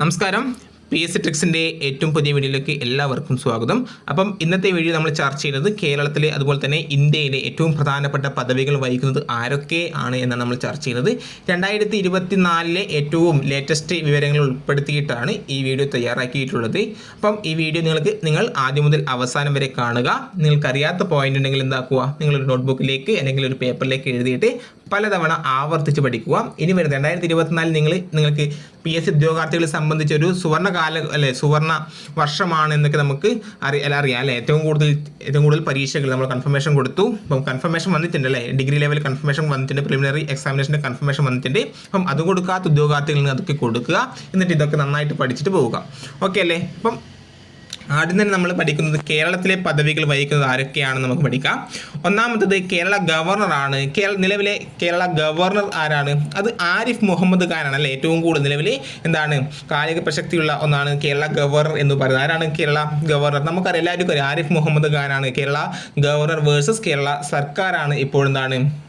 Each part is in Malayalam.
നമസ്കാരം. പി എസ് സി ട്രിക്സിന്റെ ഏറ്റവും പുതിയ വീഡിയോയിലേക്ക് എല്ലാവർക്കും സ്വാഗതം. അപ്പം ഇന്നത്തെ വീഡിയോ നമ്മൾ ചർച്ച ചെയ്യുന്നത് കേരളത്തിലെ അതുപോലെ തന്നെ ഇന്ത്യയിലെ ഏറ്റവും പ്രധാനപ്പെട്ട പദവികൾ വഹിക്കുന്നത് ആരൊക്കെ ആണ് എന്നാണ് നമ്മൾ ചർച്ച ചെയ്യുന്നത്. രണ്ടായിരത്തി ഇരുപത്തി നാലിലെ ഏറ്റവും ലേറ്റസ്റ്റ് വിവരങ്ങൾ ഉൾപ്പെടുത്തിയിട്ടാണ് ഈ വീഡിയോ തയ്യാറാക്കിയിട്ടുള്ളത്. അപ്പം ഈ വീഡിയോ നിങ്ങൾക്ക് നിങ്ങൾ ആദ്യം മുതൽ അവസാനം വരെ കാണുക. നിങ്ങൾക്കറിയാത്ത പോയിന്റ് ഉണ്ടെങ്കിൽ എന്താക്കുക? നിങ്ങളൊരു നോട്ട്ബുക്കിലേക്ക് അല്ലെങ്കിൽ ഒരു പേപ്പറിലേക്ക് എഴുതിയിട്ട് പലതവണ ആവർത്തിച്ച് പഠിക്കുക. ഇനി വരുന്നത് രണ്ടായിരത്തി ഇരുപത്തിനാലിൽ നിങ്ങൾ നിങ്ങൾക്ക് പി എസ് സി ഉദ്യോഗാർത്ഥികളെ സംബന്ധിച്ച് ഒരു സുവർണ കാല അല്ലെ സുവർണ വർഷമാണ് എന്നൊക്കെ നമുക്ക് അറി അല്ല അറിയാം അല്ലേ? ഏറ്റവും കൂടുതൽ ഏറ്റവും കൂടുതൽ പരീക്ഷകൾ നമ്മൾ കൺഫർമേഷൻ കൊടുത്തു. അപ്പം കൺഫർമേഷൻ വന്നിട്ടുണ്ട് അല്ലേ? ഡിഗ്രി ലെവൽ കൺഫർമേഷൻ വന്നിട്ടുണ്ട് പ്രിലിമിനറി എക്സാമിനേഷന്റെ കൺഫർമേഷൻ വന്നിട്ടുണ്ട്. അപ്പം അത് കൊടുക്കാത്ത ഉദ്യോഗാർത്ഥികളിൽ അതൊക്കെ കൊടുക്കുക. എന്നിട്ട് ഇതൊക്കെ നന്നായിട്ട് പഠിച്ചിട്ട് പോവുക. ഓക്കെ അല്ലേ? അപ്പം ആദ്യം തന്നെ നമ്മൾ പഠിക്കുന്നത് കേരളത്തിലെ പദവികൾ വഹിക്കുന്നത് ആരൊക്കെയാണെന്ന് നമുക്ക് പഠിക്കാം. ഒന്നാമത്തത് കേരള ഗവർണറാണ് കേരള നിലവിലെ കേരള ഗവർണർ ആരാണ്? അത് ആരിഫ് മുഹമ്മദ് ഖാനാണ് അല്ലേ? ഏറ്റവും കൂടുതൽ നിലവിൽ എന്താണ്? കാലിക പ്രശക്തിയുള്ള ഒന്നാണ് കേരള ഗവർണർ എന്ന് പറയുന്നത്. ആരാണ് കേരള ഗവർണർ നമുക്കറിയാം എല്ലാവർക്കും അറിയാം. ആരിഫ് മുഹമ്മദ് ഖാനാണ് കേരള ഗവർണർ വേഴ്സസ് കേരള സർക്കാരാണ് ഇപ്പോൾ എന്താണ്?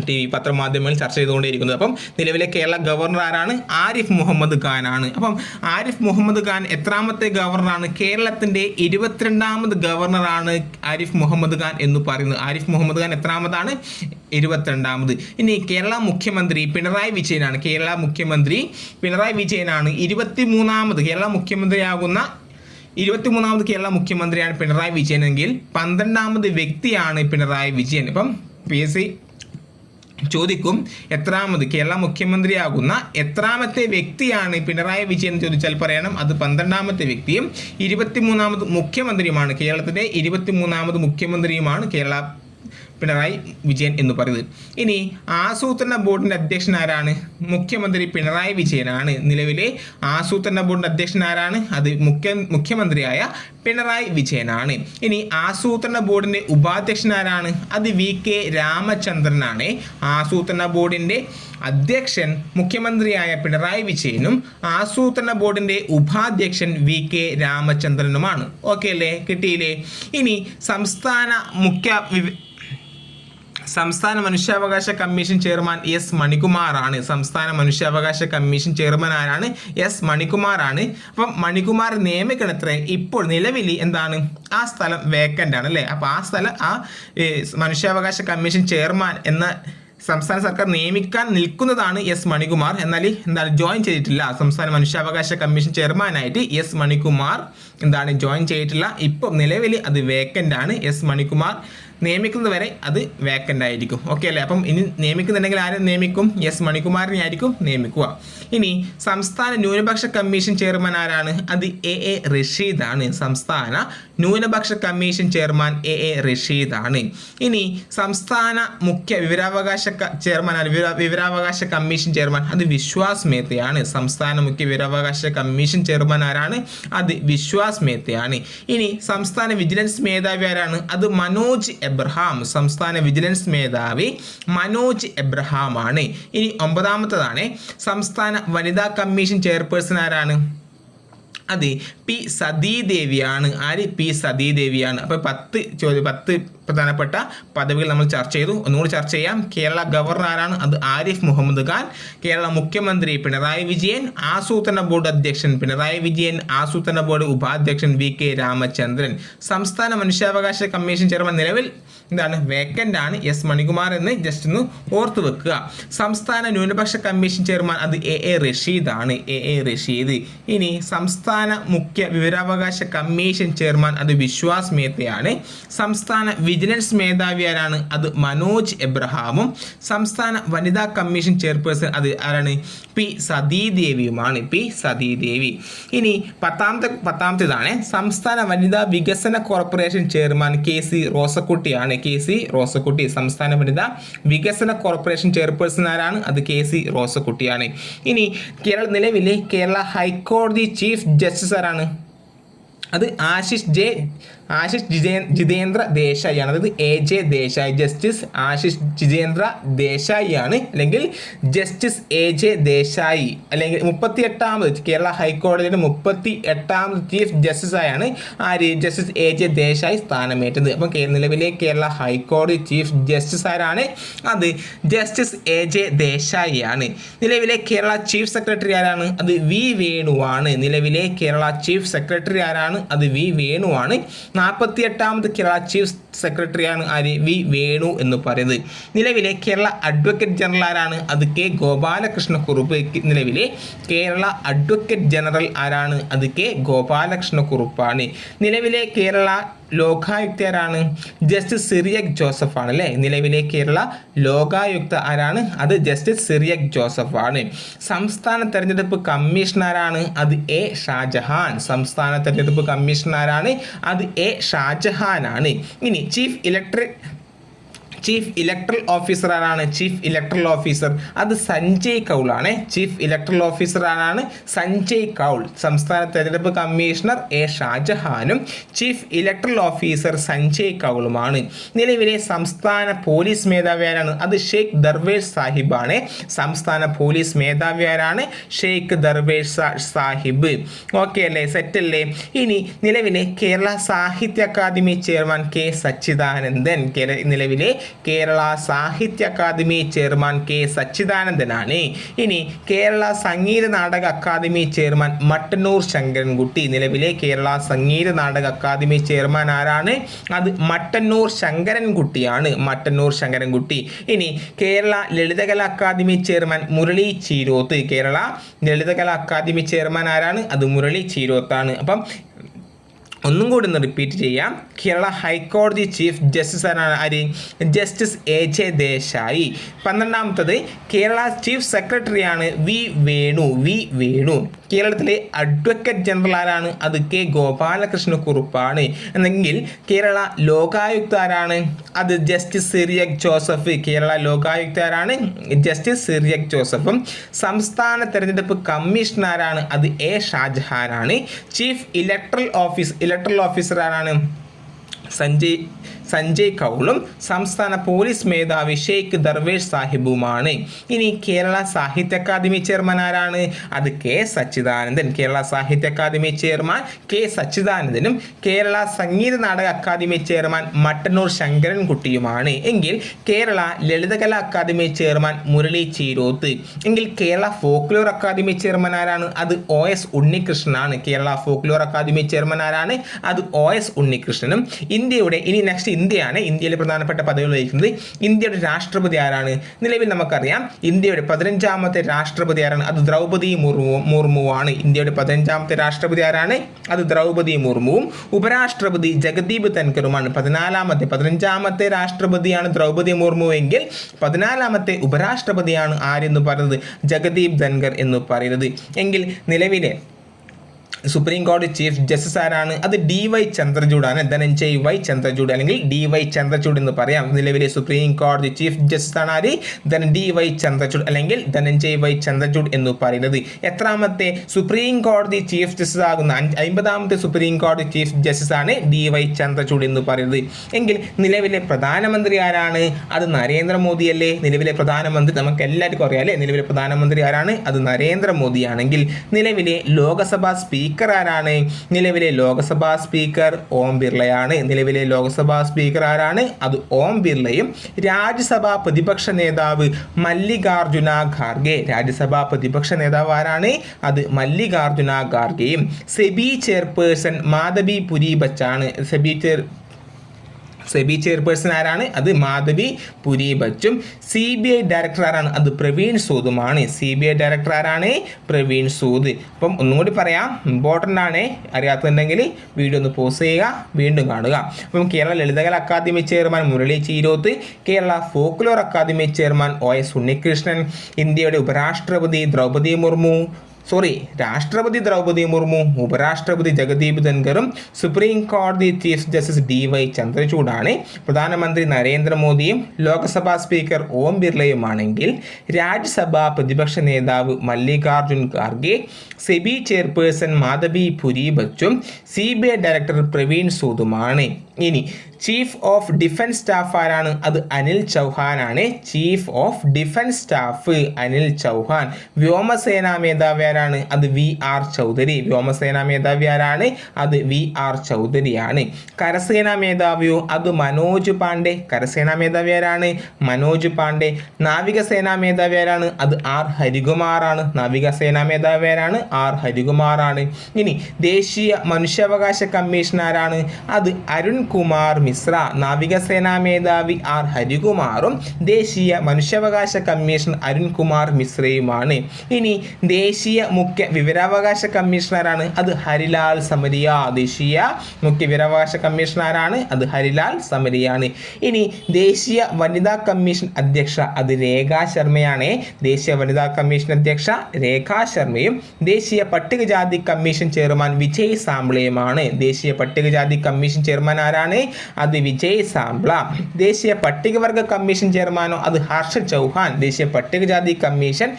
ടി വി പത്രമാധ്യമങ്ങളിൽ ചർച്ച ചെയ്തുകൊണ്ടേയിരിക്കുന്നത്. അപ്പം നിലവിലെ കേരള ഗവർണർ ആരാണ്? ആരിഫ് മുഹമ്മദ് ഖാൻ ആണ്. അപ്പം ആരിഫ് മുഹമ്മദ് ഖാൻ എത്രാമത്തെ ഗവർണറാണ്? കേരളത്തിന്റെ ഇരുപത്തിരണ്ടാമത് ഗവർണറാണ് ആരിഫ് മുഹമ്മദ് ഖാൻ എന്ന് പറയുന്നത്. ആരിഫ് മുഹമ്മദ് ഖാൻ എത്രാമതാണ്? ഇരുപത്തിരണ്ടാമത്. ഇനി കേരള മുഖ്യമന്ത്രി പിണറായി വിജയനാണ്. കേരള മുഖ്യമന്ത്രി പിണറായി വിജയനാണ്. ഇരുപത്തി മൂന്നാമത് കേരള മുഖ്യമന്ത്രിയാകുന്ന ഇരുപത്തിമൂന്നാമത് കേരള മുഖ്യമന്ത്രിയാണ് പിണറായി വിജയൻ എങ്കിൽ പന്ത്രണ്ടാമത് വ്യക്തിയാണ് പിണറായി വിജയൻ. ഇപ്പം പി എസ് സി ചോദിക്കും എത്രാമത് കേരള മുഖ്യമന്ത്രിയാകുന്ന എത്രാമത്തെ വ്യക്തിയാണ്? പിണറായി വിജയൻ ചോദിച്ചാൽ പറയണം അത് പന്ത്രണ്ടാമത്തെ വ്യക്തിയും ഇരുപത്തിമൂന്നാമത് മുഖ്യമന്ത്രിയുമാണ്. കേരളത്തിലെ ഇരുപത്തിമൂന്നാമത് മുഖ്യമന്ത്രിയുമാണ് കേരള പിണറായി വിജയൻ എന്ന് പറയുന്നത്. ഇനി ആസൂത്രണ ബോർഡിന്റെ അധ്യക്ഷൻ ആരാണ്? മുഖ്യമന്ത്രി പിണറായി വിജയനാണ്. നിലവിലെ ആസൂത്രണ ബോർഡിന്റെ അധ്യക്ഷൻ ആരാണ്? അത് മുഖ്യ മുഖ്യമന്ത്രിയായ പിണറായി വിജയനാണ്. ഇനി ആസൂത്രണ ബോർഡിന്റെ ഉപാധ്യക്ഷൻ ആരാണ്? അത് വി കെ രാമചന്ദ്രനാണ്. ആസൂത്രണ ബോർഡിന്റെ അധ്യക്ഷൻ മുഖ്യമന്ത്രിയായ പിണറായി വിജയനും ആസൂത്രണ ബോർഡിന്റെ ഉപാധ്യക്ഷൻ വി കെ രാമചന്ദ്രനുമാണ്. ഓക്കെ അല്ലേ? കിട്ടിയില്ലേ? ഇനി സംസ്ഥാന മുഖ്യ സംസ്ഥാന മനുഷ്യാവകാശ കമ്മീഷൻ ചെയർമാൻ എസ് മണികുമാറാണ്. സംസ്ഥാന മനുഷ്യാവകാശ കമ്മീഷൻ ചെയർമാൻ ആരാണ്? എസ് മണികുമാറാണ്. അപ്പം മണികുമാർ നിയമിക്കണത്ര ഇപ്പോൾ നിലവിൽ എന്താണ്? ആ സ്ഥലം വേക്കന്റ് ആണ് അല്ലേ? അപ്പോൾ ആ സ്ഥലം ആ മനുഷ്യാവകാശ കമ്മീഷൻ ചെയർമാൻ എന്ന സംസ്ഥാന സർക്കാർ നിയമിക്കാൻ നിൽക്കുന്നതാണ് എസ് മണികുമാർ. എന്നാൽ എന്താണ് ജോയിൻ ചെയ്തിട്ടില്ല. സംസ്ഥാന മനുഷ്യാവകാശ കമ്മീഷൻ ചെയർമാനായിട്ട് എസ് മണികുമാർ എന്താണ് ജോയിൻ ചെയ്തിട്ടില്ല. ഇപ്പം നിലവിൽ അത് വേക്കന്റ് ആണ്. എസ് മണികുമാർ നിയമിക്കുന്നത് വരെ അത് വേക്കന്റ് ആയിരിക്കും. ഓക്കെ അല്ലേ? അപ്പം ഇനി നിയമിക്കുന്നുണ്ടെങ്കിൽ ആരെ നിയമിക്കും? എസ് മണികുമാറിനെ ആയിരിക്കും നിയമിക്കുക. ഇനി സംസ്ഥാന ന്യൂനപക്ഷ കമ്മീഷൻ ചെയർമാൻ ആരാണ്? അത് എ എ റഷീദാണ്. സംസ്ഥാന ന്യൂനപക്ഷ കമ്മീഷൻ ചെയർമാൻ എ എ റഷീദാണ്. ഇനി സംസ്ഥാന മുഖ്യ വിവരാവകാശ ചെയർമാൻ വിവരാവകാശ കമ്മീഷൻ ചെയർമാൻ. അത് വിശ്വാസ് മേത്തയാണ്. സംസ്ഥാന മുഖ്യ വിവരാവകാശ കമ്മീഷൻ ചെയർമാൻ ആരാണ്? അത് വിശ്വാസ് മേത്തയാണ്. ഇനി സംസ്ഥാന വിജിലൻസ് മേധാവി ആരാണ്? അത് മനോജ് എബ്രഹാം സംസ്ഥാന വിജിലൻസ് മേധാവി മനോജ് എബ്രഹാം ആണ് ഇനി ഒമ്പതാമത്തതാണ്. സംസ്ഥാന വനിതാ കമ്മീഷൻ ചെയർപേഴ്സൺ ആരാണ്? അതെ പി സതീദേവിയാണ്. ആര് പി സതീദേവിയാണ്? അപ്പോൾ പത്ത് ചോദ്യം പത്ത് പ്രധാനപ്പെട്ട പദവികൾ നമ്മൾ ചർച്ച ചെയ്തു. ഒന്നുകൂടി ചർച്ച ചെയ്യാം. കേരള ഗവർണർ ആരാണ്? അത് ആരിഫ് മുഹമ്മദ് ഖാൻ. കേരള മുഖ്യമന്ത്രി പിണറായി വിജയൻ. ആസൂത്രണ ബോർഡ് അധ്യക്ഷൻ പിണറായി വിജയൻ. ആസൂത്രണ ബോർഡ് ഉപാധ്യക്ഷൻ വി കെ രാമചന്ദ്രൻ. സംസ്ഥാന മനുഷ്യാവകാശ കമ്മീഷൻ ചെയർമാൻ നിലവിൽ എന്താണ്? വേക്കന്റ് ആണ്. എസ് മണികുമാർ എന്ന് ജസ്റ്റ് ഒന്ന് ഓർത്തു വെക്കുക. സംസ്ഥാന ന്യൂനപക്ഷ കമ്മീഷൻ ചെയർമാൻ അത് A A റഷീദാണ്. A A Rasheed. ഇനി സംസ്ഥാന മുഖ്യ വിവരാവകാശ കമ്മീഷൻ ചെയർമാൻ അത് വിശ്വാസ് മേത്തയാണ്. സംസ്ഥാന വിജിലൻസ് മേധാവി ആരാണ്? അത് മനോജ് എബ്രഹാമും. സംസ്ഥാന വനിതാ കമ്മീഷൻ ചെയർപേഴ്സൺ അത് ആരാണ്? പി സതീദേവിയുമാണ്. പി സതീദേവി. ഇനി പത്താമത്തെ പത്താമത്തേതാണ്. സംസ്ഥാന വനിതാ വികസന corporation chairman K C റോസക്കുട്ടിയാണ്. K C Rosakutty. സംസ്ഥാന വനിത വികസന കോർപ്പറേഷൻ ചെയർപേഴ്സൺ ആരാണ്? അത് കെ സി റോസക്കുട്ടിയാണ്. ഇനി കേരള നിലവിലെ കേരള ഹൈക്കോടതി ചീഫ് ജസ്റ്റിസ് ആരാണ്? അത് ആശിഷ് ജെ ആശിഷ് ജിതേ ജിതേന്ദ്ര ദേശായിയാണ്. അതായത് A J Desai. Justice Ashish Jitendra ദേശായിയാണ്. അല്ലെങ്കിൽ ജസ്റ്റിസ് എ ജെ ദേശായി. അല്ലെങ്കിൽ മുപ്പത്തി എട്ടാമത് കേരള ഹൈക്കോടതിയുടെ മുപ്പത്തി എട്ടാമത് ചീഫ് ജസ്റ്റിസായാണ് ആര്? ജസ്റ്റിസ് എ ജെ ദേശായി സ്ഥാനമേറ്റത്. അപ്പം നിലവിലെ കേരള ഹൈക്കോടതി ചീഫ് ജസ്റ്റിസ് ആരാണ് അത് ജസ്റ്റിസ് എ ജെ ദേശായിയാണ്. നിലവിലെ കേരള ചീഫ് സെക്രട്ടറി ആരാണ്? അത് വി വേണുവാണ്. നിലവിലെ കേരള ചീഫ് സെക്രട്ടറി ആരാണ്? അത് വി വേണുവാണ്. നാൽപ്പത്തി എട്ടാമത് കേരള ചീഫ് സെക്രട്ടറിയാണ് ആര്? വി വേണു എന്ന് പറയുന്നത്. നിലവിലെ കേരള അഡ്വക്കേറ്റ് ജനറൽ ആരാണ്? അത് കെ ഗോപാലകൃഷ്ണ കുറുപ്പ് നിലവിലെ കേരള അഡ്വക്കേറ്റ് ജനറൽ ആരാണ്? അത് കെ ഗോപാലകൃഷ്ണ കുറുപ്പാണ് നിലവിലെ കേരള ലോകായുക്ത ആരാണ് ജസ്റ്റിസ് സിറിയക് ജോസഫ് ആണ് അല്ലേ നിലവിലെ കേരള ലോകായുക്ത ആരാണ്? അത് ജസ്റ്റിസ് സിറിയക് ജോസഫ് ആണ് സംസ്ഥാന തെരഞ്ഞെടുപ്പ് കമ്മീഷണറാണ് അത് എ ഷാജഹാൻ. സംസ്ഥാന തെരഞ്ഞെടുപ്പ് കമ്മീഷണറാണ് അത് എ ഷാജഹാൻ ആണ് ഇനി chief electric chief electoral officer ആരാണ്? ചീഫ് ഇലക്ട്രൽ ഓഫീസർ അത് സഞ്ജയ് കൗൾ ആണ്. ചീഫ് ഇലക്ട്രൽ ഓഫീസർ ആരാണ്? സഞ്ജയ് കൗൾ. സംസ്ഥാന തെരഞ്ഞെടുപ്പ് കമ്മീഷണർ എ ഷാജഹാനും ചീഫ് ഇലക്ട്രൽ ഓഫീസർ സഞ്ജയ് കൗളുമാണ്. നിലവിലെ സംസ്ഥാന പോലീസ് മേധാവി ആരാണ്? അത് ഷെയ്ഖ് ദർവേഷ് സാഹിബാണ് സംസ്ഥാന പോലീസ് മേധാവി ആരാണ്? ഷെയ്ഖ് ദർവേഷ് സാഹിബ്. ഓക്കെ അല്ലേ? സെറ്റ് അല്ലേ? ഇനി നിലവിലെ കേരള സാഹിത്യ അക്കാദമി ചെയർമാൻ കെ സച്ചിദാനന്ദൻ നിലവിലെ കേരള സാഹിത്യ അക്കാദമി ചെയർമാൻ കെ സച്ചിദാനന്ദനാണ്. ഇനി കേരള സംഗീത നാടക അക്കാദമി ചെയർമാൻ മട്ടന്നൂർ ശങ്കരൻകുട്ടി. നിലവിലെ കേരള സംഗീത നാടക അക്കാദമി ചെയർമാൻ ആരാണ്? അത് മട്ടന്നൂർ ശങ്കരൻകുട്ടിയാണ്. മട്ടന്നൂർ ശങ്കരൻകുട്ടി. ഇനി Kerala Lalithakala academy chairman Murali Cheeroth. Kerala Lalithakala academy chairman ആരാണ്? അത് മുരളി ചീരോത്താണ്. അപ്പം ഒന്നും കൂടി ഒന്ന് റിപ്പീറ്റ് ചെയ്യാം. കേരള ഹൈക്കോടതി ചീഫ് ജസ്റ്റിസ് ആര്? Justice A J Desai. പന്ത്രണ്ടാമത്തത് Kerala chief സെക്രട്ടറിയാണ് വി വേണു. വി വേണു. കേരളത്തിലെ അഡ്വക്കേറ്റ് ജനറൽ ആരാണ്? അത് കെ ഗോപാലകൃഷ്ണ കുറുപ്പാണ്. എന്നെങ്കിൽ കേരള ലോകായുക്ത ആരാണ് അത് ജസ്റ്റിസ് സിറിയക് ജോസഫ്. കേരള ലോകായുക്ത ആരാണ് ജസ്റ്റിസ് സിറിയക് ജോസഫും. സംസ്ഥാന തെരഞ്ഞെടുപ്പ് ആരാണ്? അത് A ഷാജഹാനാണ്. Chief electoral office electoral officer ആരാണ്? സഞ്ജയ് സഞ്ജയ് കൗളും സംസ്ഥാന പോലീസ് മേധാവി ഷെയ്ഖ് ദർവേഷ് സാഹിബുമാണ്. ഇനി കേരള സാഹിത്യ അക്കാദമി ചെയർമാൻ ആരാണ്? അത് കെ സച്ചിദാനന്ദൻ. കേരള സാഹിത്യ അക്കാദമി ചെയർമാൻ കെ സച്ചിദാനന്ദനും കേരള സംഗീത നാടക അക്കാദമി ചെയർമാൻ മട്ടന്നൂർ ശങ്കരൻകുട്ടിയുമാണ്. എങ്കിൽ കേരള ലളിതകലാ അക്കാദമി ചെയർമാൻ മുരളി ചീരോത്ത്. എങ്കിൽ കേരള ഫോക്ലോർ അക്കാദമി ചെയർമാൻ ആരാണ്? അത് ഒ എസ് ഉണ്ണികൃഷ്ണനാണ്. കേരള ഫോക്ലോർ അക്കാദമി ചെയർമാൻ ആരാണ്? അത് ഒ എസ് ഉണ്ണികൃഷ്ണനും. ഇന്ത്യയുടെ ഇനി നെക്സ്റ്റ് ഇന്ത്യയാണ് ഇന്ത്യയിലെ പ്രധാനപ്പെട്ട പദവികൾ വഹിക്കുന്നത്. ഇന്ത്യയുടെ രാഷ്ട്രപതി ആരാണ്? നിലവിൽ നമുക്കറിയാം ഇന്ത്യയുടെ പതിനഞ്ചാമത്തെ രാഷ്ട്രപതി ആരാണ്? അത് ദ്രൗപദി മുർമു മുർമുവാണ് ഇന്ത്യയുടെ പതിനഞ്ചാമത്തെ രാഷ്ട്രപതി ആരാണ്? അത് ദ്രൗപദി മുർമുവും. ഉപരാഷ്ട്രപതി ജഗദീപ് തൻകറുമാണ് പതിനാലാമത്തെ പതിനഞ്ചാമത്തെ രാഷ്ട്രപതിയാണ് ദ്രൗപദി മുർമുവെങ്കിൽ പതിനാലാമത്തെ ഉപരാഷ്ട്രപതിയാണ് ആരെന്ന് പറയുന്നത്? ജഗദീപ് ധൻകർ എന്ന് പറയുന്നത്. എങ്കിൽ നിലവിലെ സുപ്രീം കോടതി ചീഫ് ജസ്റ്റിസ് ആരാണ്? അത് ഡി വൈ ചന്ദ്രചൂഡാണ് ധനഞ്ജയ് വൈ ചന്ദ്രചൂഡ് അല്ലെങ്കിൽ ഡി വൈ ചന്ദ്രചൂഡ് എന്ന് പറയാം. നിലവിലെ സുപ്രീം കോടതി ചീഫ് ജസ്റ്റിസ് ആണ് ആര്? ധൻ ഡി വൈ ചന്ദ്രചൂഡ് അല്ലെങ്കിൽ ധനഞ്ജയ് വൈ ചന്ദ്രചൂഡ് എന്ന് പറയുന്നത്. എത്രാമത്തെ സുപ്രീം കോടതി ചീഫ് ജസ്റ്റിസ് ആകുന്ന? അമ്പതാമത്തെ സുപ്രീം കോടതി ചീഫ് ജസ്റ്റിസ് ആണ് ഡി വൈ ചന്ദ്രചൂഡ് എന്ന് പറയുന്നത്. എങ്കിൽ നിലവിലെ പ്രധാനമന്ത്രി ആരാണ്? അത് നരേന്ദ്രമോദിയല്ലേ നിലവിലെ പ്രധാനമന്ത്രി നമുക്ക് എല്ലാവർക്കും അറിയാം അല്ലേ? നിലവിലെ പ്രധാനമന്ത്രി ആരാണ്? അത് നരേന്ദ്രമോദിയാണെങ്കിൽ നിലവിലെ ലോകസഭാ സ്പീക്കർ ആരാണ് നിലവിലെ ലോകസഭാ സ്പീക്കർ ഓം ബിർളയാണ്. നിലവിലെ ലോകസഭാ സ്പീക്കർ ആരാണ്? അത് ഓം ബിർളയും രാജ്യസഭാ പ്രതിപക്ഷ നേതാവ് മല്ലികാർജുന ഖാർഗെ. രാജ്യസഭാ പ്രതിപക്ഷ നേതാവ് ആരാണ്? അത് മല്ലികാർജുന ഖാർഗെയും. സെബി ചെയർപേഴ്സൺ മാധവി പുരി ബച്ചാണ് സെബി ചെയർ സെബി ചെയർപേഴ്സൺ ആരാണ്? അത് മാധവി പുരി ബച്ചും സി ബി ഐ ഡയറക്ടർ ആരാണ്? അത് പ്രവീൺ സൂദുമാണ് സി ബി ഐ ഡയറക്ടർ ആരാണ്? പ്രവീൺ സൂദ്. അപ്പം ഒന്നും കൂടി പറയാം. ഇമ്പോർട്ടന്റ് ആണ്. അറിയാത്തുണ്ടെങ്കിൽ വീഡിയോ ഒന്ന് പോസ് ചെയ്യുക. വീണ്ടും കാണുക. അപ്പം Kerala Lalithakala academy chairman Murali Cheeroth Kerala folklore academy chairman O S Unnikrishnan ഇന്ത്യയുടെ ഉപരാഷ്ട്രപതി ദ്രൗപദി മുർമു സോറി രാഷ്ട്രപതി ദ്രൗപദി മുർമു ഉപരാഷ്ട്രപതി ജഗദീപ് ധൻഖറും സുപ്രീം കോടതി ചീഫ് ജസ്റ്റിസ് ഡി വൈ ചന്ദ്രചൂഡാണ് പ്രധാനമന്ത്രി നരേന്ദ്രമോദിയും ലോക്സഭാ സ്പീക്കർ ഓം ബിർളയുമാണെങ്കിൽ രാജ്യസഭാ പ്രതിപക്ഷ നേതാവ് Mallikarjun Kharge SEBI chairperson Madhavi Puri ബച്ചും C B I director Praveen സൂദുമാണ് ഇനി ചീഫ് ഓഫ് ഡിഫൻസ് സ്റ്റാഫ് ആരാണ്? അത് അനിൽ ചൗഹാൻ ആണ് chief of defence staff Anil Chauhan. വ്യോമസേനാ മേധാവി ആരാണ്? അത് വി ആർ ചൗധരി. വ്യോമസേനാ മേധാവി ആരാണ്? അത് വി ആർ ചൗധരിയാണ്. കരസേനാ മേധാവിയോ? അത് മനോജ് പാണ്ഡെ. കരസേനാ മേധാവി ആരാണ്? മനോജ് പാണ്ഡെ. നാവികസേനാ മേധാവി ആരാണ്? അത് ആർ ഹരികുമാറാണ്. നാവികസേനാ മേധാവി ആരാണ്? ആർ ഹരികുമാറാണ്. ഇനി ദേശീയ മനുഷ്യാവകാശ കമ്മീഷൻ ആരാണ് അത് അരുൺ കുമാർ മിശ്ര നാവികസേനാ മേധാവി ആർ. ഹരികുമാറും ദേശീയ മനുഷ്യാവകാശ കമ്മീഷൻ അരുൺകുമാർ മിശ്രയുമാണ്. ഇനി ദേശീയ മുഖ്യ വിവരാവകാശ കമ്മീഷണറാണ് അത് ഹരിലാൽ സമരിയ. ദേശീയ മുഖ്യ വിവരാവകാശ കമ്മീഷണറാണ് അത് ഹരിലാൽ സമരിയാണ്. ഇനി ദേശീയ വനിതാ കമ്മീഷൻ അധ്യക്ഷ അത് രേഖാ ശർമ്മയാണ്. ദേശീയ വനിതാ കമ്മീഷൻ അധ്യക്ഷ രേഖാ ശർമ്മയും ദേശീയ പട്ടികജാതി കമ്മീഷൻ ചെയർമാൻ വിജയ് സാംബ്ലയുമാണ് ദേശീയ പട്ടികജാതി കമ്മീഷൻ ചെയർമാൻ ആരാണ്? അത് വിജയ് സാംബ്ല. ദേശീയ പട്ടികവർഗ കമ്മീഷൻ ചെയർമാനോ അത് ഹർഷ ചൗഹാൻ. ദേശീയ പട്ടികജാതി കമ്മീഷൻ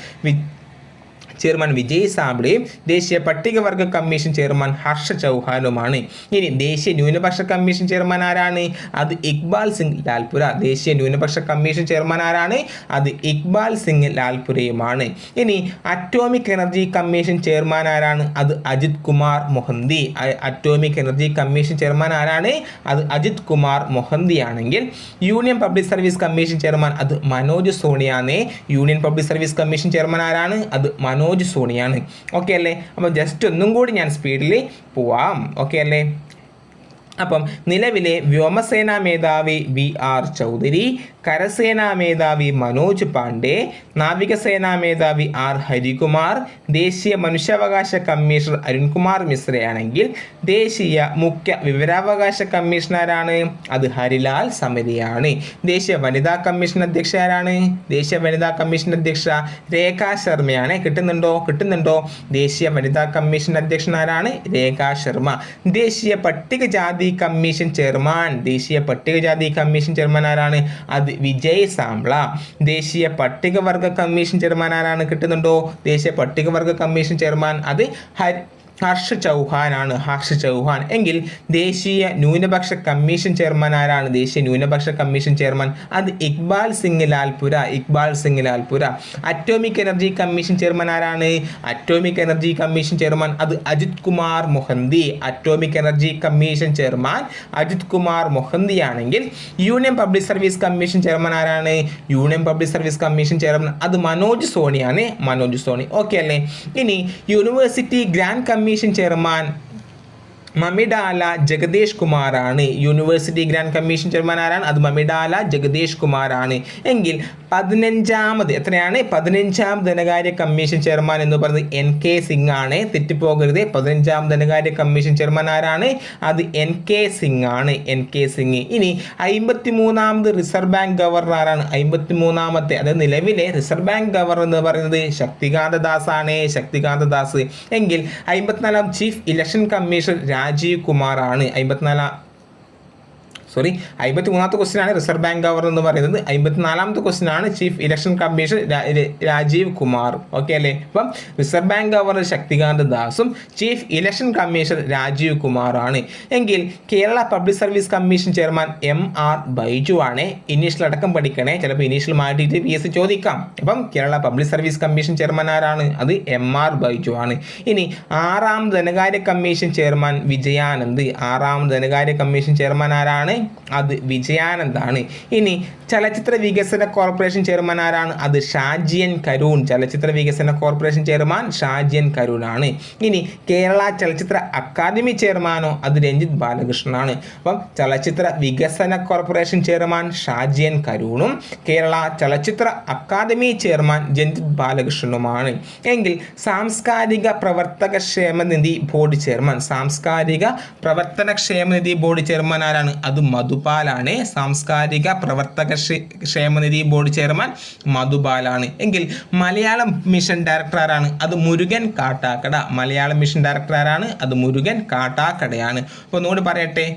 ചെയർമാൻ വിജയ് സാംബ്ലയും ദേശീയ പട്ടികവർഗ കമ്മീഷൻ ചെയർമാൻ ഹർഷ ചൗഹാനുമാണ് ഇനി ദേശീയ ന്യൂനപക്ഷ കമ്മീഷൻ ചെയർമാൻ ആരാണ്? അത് ഇക്ബാൽ സിംഗ് ലാൽപുര. ദേശീയ ന്യൂനപക്ഷ കമ്മീഷൻ ചെയർമാൻ ആരാണ്? അത് ഇക്ബാൽ സിംഗ് ലാൽപുരയുമാണ്. ഇനി അറ്റോമിക് എനർജി കമ്മീഷൻ ചെയർമാൻ ആരാണ്? അത് Ajit Kumar Mohanty. Atomic energy commission chairman ആരാണ്? അത് അജിത് കുമാർ മൊഹന്തി ആണെങ്കിൽ union public service commission chairman അത് Manoj സോണിയാനെ union public service commission chairman ആരാണ്? അത് മനോജ് സോണിയാണ്. ഓക്കെ അല്ലേ? അപ്പോൾ ജസ്റ്റ് ഒന്നും കൂടി ഞാൻ സ്പീഡിൽ പോവാം. ഓക്കെ അല്ലേ? അപ്പം നിലവിലെ വ്യോമസേനാ മേധാവി വി ആർ ചൗധരി കരസേനാ മേധാവി മനോജ് പാണ്ഡെ നാവികസേനാ മേധാവി ആർ ഹരികുമാർ ദേശീയ മനുഷ്യാവകാശ കമ്മീഷണർ അരുൺകുമാർ മിശ്രയാണെങ്കിൽ ദേശീയ മുഖ്യ വിവരാവകാശ കമ്മീഷണറാണ് അത് ഹരിലാൽ സമരിയാണ് ദേശീയ വനിതാ കമ്മീഷൻ അധ്യക്ഷ ആരാണ്? ദേശീയ വനിതാ കമ്മീഷൻ അധ്യക്ഷ രേഖാ ശർമ്മയാണ്. കിട്ടുന്നുണ്ടോ? കിട്ടുന്നുണ്ടോ? ദേശീയ വനിതാ കമ്മീഷൻ അധ്യക്ഷൻ ആരാണ്? രേഖാ ശർമ്മ. ദേശീയ പട്ടികജാതി കമ്മീഷൻ ചെയർമാൻ ദേശീയ പട്ടികജാതി കമ്മീഷൻ ചെയർമാൻ ആരാണ്? അത് വിജയ് സാംബ്ല. ദേശീയ പട്ടികവർഗ കമ്മീഷൻ ചെയർമാൻ ആരാണ് കിട്ടുന്നുണ്ടോ? ദേശീയ പട്ടികവർഗ കമ്മീഷൻ ചെയർമാൻ അത് ഹരി ഹർഷ ചൗഹാനാണ് ഹർഷ് ചൗഹാൻ. എങ്കിൽ ദേശീയ ന്യൂനപക്ഷ കമ്മീഷൻ ചെയർമാൻ ആരാണ്? ദേശീയ ന്യൂനപക്ഷ കമ്മീഷൻ ചെയർമാൻ അത് Iqbal Singh Lalpura Iqbal Singh Lalpura. Atomic energy commission chairman ആരാണ്? അറ്റോമിക് എനർജി കമ്മീഷൻ ചെയർമാൻ അത് Ajit Kumar Mohanty. Atomic energy commission chairman Ajit Kumar Mohanty ആണെങ്കിൽ union public service commission chairman ആരാണ്? Union public service commission chairman അത് മനോജ് സോണിയാണ്. മനോജ് സോണി. ഓക്കെ അല്ലേ? ഇനി university grant commission chairman Mamidala Jagadesh കുമാറാണ്. യൂണിവേഴ്സിറ്റി ഗ്രാൻഡ് കമ്മീഷൻ ചെയർമാൻ ആരാണ്? അത് മമിഡാല ജഗദീഷ് കുമാറാണ്. എങ്കിൽ പതിനഞ്ചാമത് എത്രയാണ്? പതിനഞ്ചാം ധനകാര്യ കമ്മീഷൻ ചെയർമാൻ എന്ന് പറയുന്നത് എൻ കെ സിംഗ് ആണ്. തെറ്റിപ്പോകരുത്. പതിനഞ്ചാം ധനകാര്യ കമ്മീഷൻ ചെയർമാൻ ആരാണ്? അത് എൻ കെ സിംഗ് ആണ്. എൻ കെ സിംഗ് ഇനി അമ്പത്തി മൂന്നാമത് റിസർവ് ബാങ്ക് ഗവർണർ ആരാണ്? അമ്പത്തി മൂന്നാമത്തെ അതായത് നിലവിലെ റിസർവ് ബാങ്ക് ഗവർണർ എന്ന് പറയുന്നത് ശക്തികാന്ത ദാസ് ആണ്. ശക്തികാന്ത ദാസ് എങ്കിൽ അമ്പത്തിനാലാം ചീഫ് ഇലക്ഷൻ കമ്മീഷണർ രാജീവ് കുമാറാണ് അമ്പത്തിനാലാം സോറി അമ്പത്തി മൂന്നാമത്തെ ക്വസ്റ്റ്യൻ ആണ് റിസർവ് ബാങ്ക് ഗവർണർ എന്ന് പറയുന്നത്. അമ്പത്തി നാലാമത്തെ ക്വസ്റ്റ്യൻ ആണ് chief election commission Rajeev Kumar. Okay അല്ലേ? അപ്പം റിസർവ് ബാങ്ക് ഗവർണർ ശക്തികാന്ത് ദാസും ചീഫ് ഇലക്ഷൻ കമ്മീഷൻ രാജീവ് കുമാറാണ് എങ്കിൽ Kerala public service commission chairman M R Baiju ആണ് ഇനീഷ്യൽ അടക്കം പഠിക്കണേ. ചിലപ്പോൾ ഇനീഷ്യൽ മാറ്റിയിട്ട് പി എസ് ചോദിക്കാം. അപ്പം Kerala public service commission chairman ആരാണ്? അത് എം ആർ ബൈജു ആണ്. ഇനി ആറാം ധനകാര്യ കമ്മീഷൻ ചെയർമാൻ വിജയാനന്ദ്. ആറാം ധനകാര്യ കമ്മീഷൻ ചെയർമാൻ ആരാണ്? അത് വിജയാനന്ദാണ്. ഇനി ചലച്ചിത്ര വികസന കോർപ്പറേഷൻ ചെയർമാൻ ആരാണ്? അത് ഷാജിയൻ കരൂൺ. ചലച്ചിത്ര വികസന കോർപ്പറേഷൻ ചെയർമാൻ ഷാജിയൻ കരൂണാണ്. ഇനി കേരള ചലച്ചിത്ര അക്കാദമി ചെയർമാനോ അത് രഞ്ജിത്ത് ബാലകൃഷ്ണനാണ്. അപ്പം ചലച്ചിത്ര വികസന കോർപ്പറേഷൻ ചെയർമാൻ ഷാജിയൻ കരൂണും കേരള ചലച്ചിത്ര അക്കാദമി ചെയർമാൻ രഞ്ജിത്ത് ബാലകൃഷ്ണനുമാണ്. എങ്കിൽ സാംസ്കാരിക പ്രവർത്തക ക്ഷേമനിധി ബോർഡ് ചെയർമാൻ. സാംസ്കാരിക പ്രവർത്തന ക്ഷേമനിധി ബോർഡ് ചെയർമാൻ ആരാണ്? അത് മധുപാലാണ് സാംസ്കാരിക പ്രവർത്തക ക്ഷേമനിധി ബോർഡ് ചെയർമാൻ മധുപാലാണ്. എങ്കിൽ മലയാളം മിഷൻ ഡയറക്ടർ ആരാണ്? അത് മുരുകൻ കാട്ടാക്കട. മലയാളം മിഷൻ ഡയറക്ടർ ആരാണ്? അത് മുരുകൻ കാട്ടാക്കടയാണ്. അപ്പോൾ ഒന്നുകൂടി പറയട്ടെ.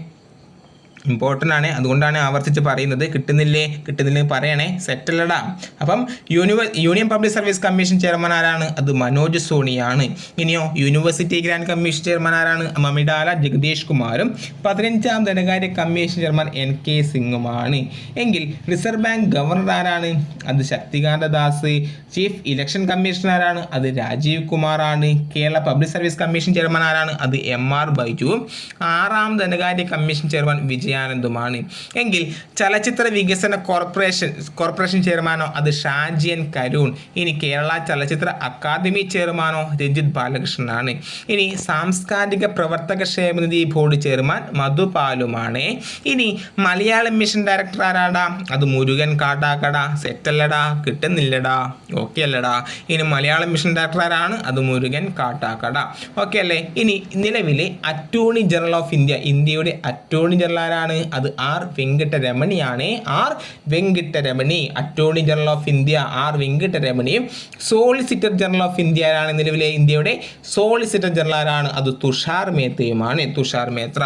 ഇമ്പോർട്ടന്റ് ആണ്. അതുകൊണ്ടാണ് ആവർത്തിച്ച് പറയുന്നത്. കിട്ടുന്നില്ലേ? കിട്ടുന്നില്ലേ പറയണേ. സെറ്റല്ലടാ അപ്പം യൂണിവേ union public service commission chairman ആരാണ്? അത് മനോജ് സോണിയാണ്. ഇനിയോ യൂണിവേഴ്സിറ്റി ഗ്രാൻഡ് കമ്മീഷൻ ചെയർമാൻ ആരാണ്? മമിഡാല ജഗദീഷ് കുമാറും. പതിനഞ്ചാം ധനകാര്യ കമ്മീഷൻ ചെയർമാൻ എൻ കെ സിംഗുമാണ്. എങ്കിൽ റിസർവ് ബാങ്ക് ഗവർണർ ആരാണ്? അത് Shaktikanta Das. Chief election commissioner ആരാണ്? അത് രാജീവ് കുമാറാണ്. Kerala public service commission chairman ആരാണ്? അത് എം ആർ ബൈജുവും ആറാം ധനകാര്യ കമ്മീഷൻ ചെയർമാൻ വിജയാനന്ദുമാണ് എങ്കിൽ ചലച്ചിത്ര വികസന കോർപ്പറേഷൻ കോർപ്പറേഷൻ ചെയർമാനോ അത് ഷാജിയൻ കരൂൺ. ഇനി കേരള ചലച്ചിത്ര അക്കാദമി ചെയർമാനോ രഞ്ജിത്ത് ബാലകൃഷ്ണനാണ്. ഇനി സാംസ്കാരിക പ്രവർത്തക ക്ഷേമനിധി ബോർഡ് ചെയർമാൻ മധുപാലുമാണ് ഇനി മലയാളം മിഷൻ ഡയറക്ടർ ആരാടാ? അത് മുരുകൻ കാട്ടാക്കട. സെറ്റല്ലടാ. കിട്ടുന്നില്ലടാ. ഓക്കെ അല്ലടാ. ഇനി മലയാളം മിഷൻ ഡയറക്ടർ ആരാണ്? അത് മുരുകൻ കാട്ടാക്കട. ഓക്കെ അല്ലേ? ഇനി നിലവിലെ അറ്റോർണി ജനറൽ ഓഫ് ഇന്ത്യ ഇന്ത്യയുടെ അറ്റോർണി ജനറൽ ആരാണ് അത് R വെങ്കിട്ടരമണിയാണ് R Venkataramani attorney general of India R Venkataramani. Solicitor general of India ആരാണ് നിലവിലെ ഇന്ത്യയുടെ? സോളിസിറ്റർ ജനറൽ ആരാണ്? അത് തുഷാർ മേത്തയുമാണ്. തുഷാർ മേത്ര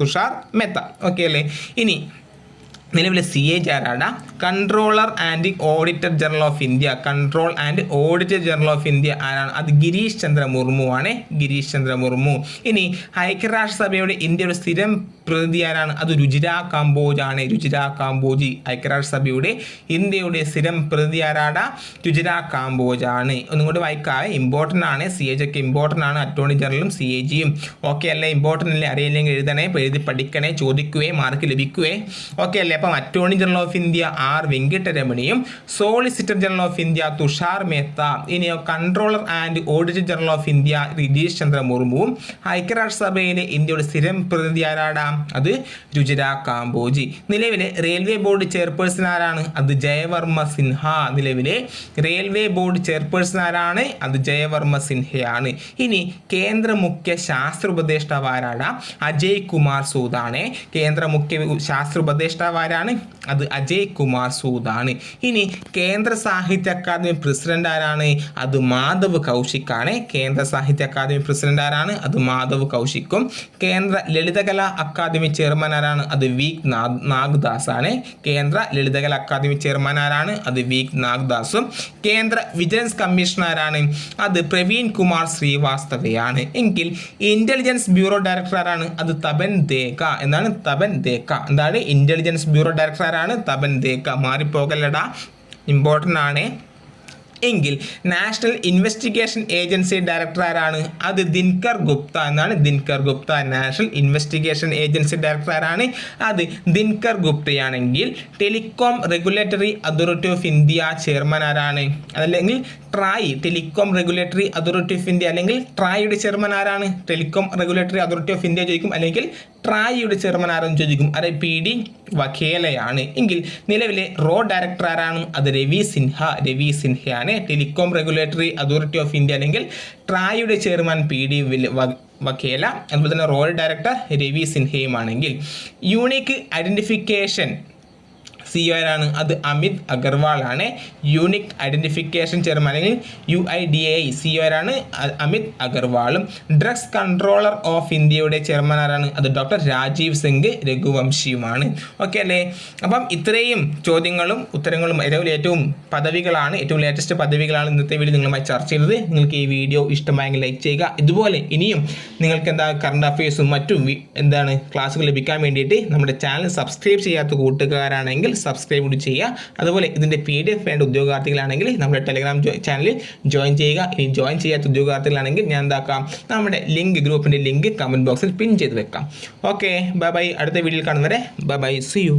തുഷാർ മേത്ത. ഓക്കെ അല്ലേ? ഇനി നിലവിലെ സി എ ആരാണ്? Controller and auditor general of India. Control and auditor general of India ആരാണ്? അത് ഗിരീഷ് ചന്ദ്ര മുർമു ആണ്. ഗിരീഷ് ചന്ദ്ര മുർമു. ഇനി ഐക്യരാഷ്ട്രസഭയുടെ ഇന്ത്യയുടെ സ്ഥിരം പ്രതിനിധി ആരാണ് അത് രുചിര കാംബോജ് ആണ് രുചിര കാംബോജി ഐക്യരാഷ്ട്രസഭയുടെ ഇന്ത്യയുടെ സ്ഥിരം പ്രതിനിധി ആരാടാ രുചിര കാംബോജ് ആണ് ഒന്നും കൂടി വായിക്കാവേ. ഇമ്പോർട്ടന്റ് ആണ്. സി എ ഒക്കെ ഇമ്പോർട്ടന്റ് ആണ്. അറ്റോർണി ജനറലും സി എ ജിയും ഓക്കെ അല്ലേ? ഇമ്പോർട്ടന്റ് അല്ലേ? അറിയില്ലെങ്കിൽ എഴുതണേ എഴുതി പഠിക്കണേ ചോദിക്കുകയെ മാർക്ക് ലഭിക്കുകയെ ഓക്കെ അല്ലേ? അപ്പം attorney general of India R വെങ്കിട്ടരമണിയും solicitor general of India Tushar Mehta ഇനിയോ controller and auditor general of India Ratheesh Chandra മുർമുവും ഐക്യരാഷ്ട്രസഭയിലെ ഇന്ത്യയുടെ സ്ഥിരം പ്രതിനിധി ആരാടാ അത് രുചിര കാംബോജി. നിലവിലെ റെയിൽവേ ബോർഡ് ചെയർപേഴ്സൺ ആരാണ്? അത് ജയവർമ്മ സിൻഹ. നിലവിലെ റെയിൽവേ ബോർഡ് ചെയർപേഴ്സൺ ആരാണ്? അത് ജയവർമ്മ സിൻഹയാണ്. ഇനി കേന്ദ്ര മുഖ്യ ശാസ്ത്ര ഉപദേഷ്ടാവ് ആരാണ് അജയ് കുമാർ സൂദാണ്. കേന്ദ്ര മുഖ്യ ശാസ്ത്ര ഉപദേഷ്ടാവ് ആരാണ്? അത് അജയ് കുമാർ സൂദാണ്. ഇനി കേന്ദ്ര സാഹിത്യ അക്കാദമി പ്രസിഡന്റ് ആരാണ്? അത് മാധവ് കൗശിക്കാണ്. കേന്ദ്ര സാഹിത്യ അക്കാദമി പ്രസിഡന്റ് ആരാണ്? അത് മാധവ് കൗശിക്കും. കേന്ദ്ര ലളിതകലാ അക്കാദമി ചെയർമാൻ ആരാണ്? അത് വി നാഗ് നാഗ്ദാസ് ആണ് കേന്ദ്ര ലളിതകല അക്കാദമി ചെയർമാൻ ആരാണ്? അത് വി നാഗ്ദാസും. കേന്ദ്ര വിജിലൻസ് കമ്മീഷണർ ആരാണ്? അത് പ്രവീൺ കുമാർ ശ്രീവാസ്തവയാണ്. എങ്കിൽ ഇന്റലിജൻസ് ബ്യൂറോ ഡയറക്ടർ ആരാണ്? അത് തപൻ ദേക്ക എന്നാണ്. തപൻ ദേക്ക. എന്താണ്? ഇന്റലിജൻസ് ബ്യൂറോ ഡയറക്ടർ ആരാണ്? തപൻ ദേക്ക. മാറിപ്പോകല്ലടാ. ഇമ്പോർട്ടന്റ് ആണ്. എങ്കിൽ നാഷണൽ ഇൻവെസ്റ്റിഗേഷൻ ഏജൻസി ഡയറക്ടർ ആരാണ്? അത് ദിൻകർ ഗുപ്ത എന്നാണ്. Dinkar Gupta national investigation agency director ആരാണ്? അത് Dinkar ഗുപ്തയാണെങ്കിൽ telecom regulatory authority of India chairman ആരാണ്? അതല്ലെങ്കിൽ TRAI telecom regulatory authority of India അല്ലെങ്കിൽ ട്രായുടെ ചെയർമാൻ ആരാണ്? Telecom regulatory authority of India ചോദിക്കും. അല്ലെങ്കിൽ ട്രായിയുടെ ചെയർമാൻ ആരെന്ന് ചോദിക്കും? അതെ പി ഡി വഖേലയാണ്. എങ്കിൽ നിലവിലെ റോ ഡയറക്ടർ ആരാണ് അത് Ravi Sinha. Ravi സിൻഹയാണ് telecom regulatory authority of India അല്ലെങ്കിൽ ട്രായിയുടെ ചെയർമാൻ പി ഡി വഖേല. അതുപോലെ തന്നെ റോയൽ ഡയറക്ടർ രവി സിൻഹയുമാണെങ്കിൽ. യൂണിക് ഐഡന്റിഫിക്കേഷൻ സി ഒ ആരാണ് അത് അമിത് അഗർവാൾ ആണ് യൂണിക് ഐഡന്റിഫിക്കേഷൻ ചെയർമാൻ അല്ലെങ്കിൽ U I D I C O ആരാണ് അമിത് അഗർവാളും. ഡ്രഗ്സ് കൺട്രോളർ ഓഫ് ഇന്ത്യയുടെ ചെയർമാൻ ആരാണ്? അത് ഡോക്ടർ രാജീവ് സിംഗ് രഘുവംശിയുമാണ്. ഓക്കെ അല്ലേ? അപ്പം ഇത്രയും ചോദ്യങ്ങളും ഉത്തരങ്ങളും ഏറ്റവും ഏറ്റവും പദവികളാണ്. ഏറ്റവും ലേറ്റസ്റ്റ് പദവികളാണ് ഇന്നത്തെ വീഡിയോ നിങ്ങളുമായി ചർച്ച ചെയ്തത് നിങ്ങൾക്ക് ഈ വീഡിയോ ഇഷ്ടമായെങ്കിൽ ലൈക്ക് ചെയ്യുക. ഇതുപോലെ ഇനിയും നിങ്ങൾക്ക് എന്താ കറണ്ട് അഫയേഴ്സും മറ്റും എന്താണ് ക്ലാസ്സുകൾ ലഭിക്കാൻ വേണ്ടിയിട്ട് നമ്മുടെ ചാനൽ സബ്സ്ക്രൈബ് ചെയ്യാത്ത കൂട്ടുകാരാണെങ്കിൽ സബ്സ്ക്രൈബ് കൂടി ചെയ്യുക. അതുപോലെ ഇതിന്റെ പി ഡി എഫ് വേണ്ട ഉദ്യോഗാർത്ഥികളാണെങ്കിൽ നമ്മുടെ ടെലിഗ്രാം ചാനലിൽ ജോയിൻ ചെയ്യുക. ഇനി ജോയിൻ ചെയ്യാത്ത ഉദ്യോഗാർത്ഥികളാണെങ്കിൽ ഞാൻ എന്താക്കാം? നമ്മുടെ ലിങ്ക് ഗ്രൂപ്പിന്റെ ലിങ്ക് കമന്റ് ബോക്സിൽ പിൻ ചെയ്ത് വെക്കാം. ഓക്കെ ബൈ ബൈ അടുത്ത വീഡിയോയിൽ കാണുന്നവരെ ബൈ ബൈ സി യു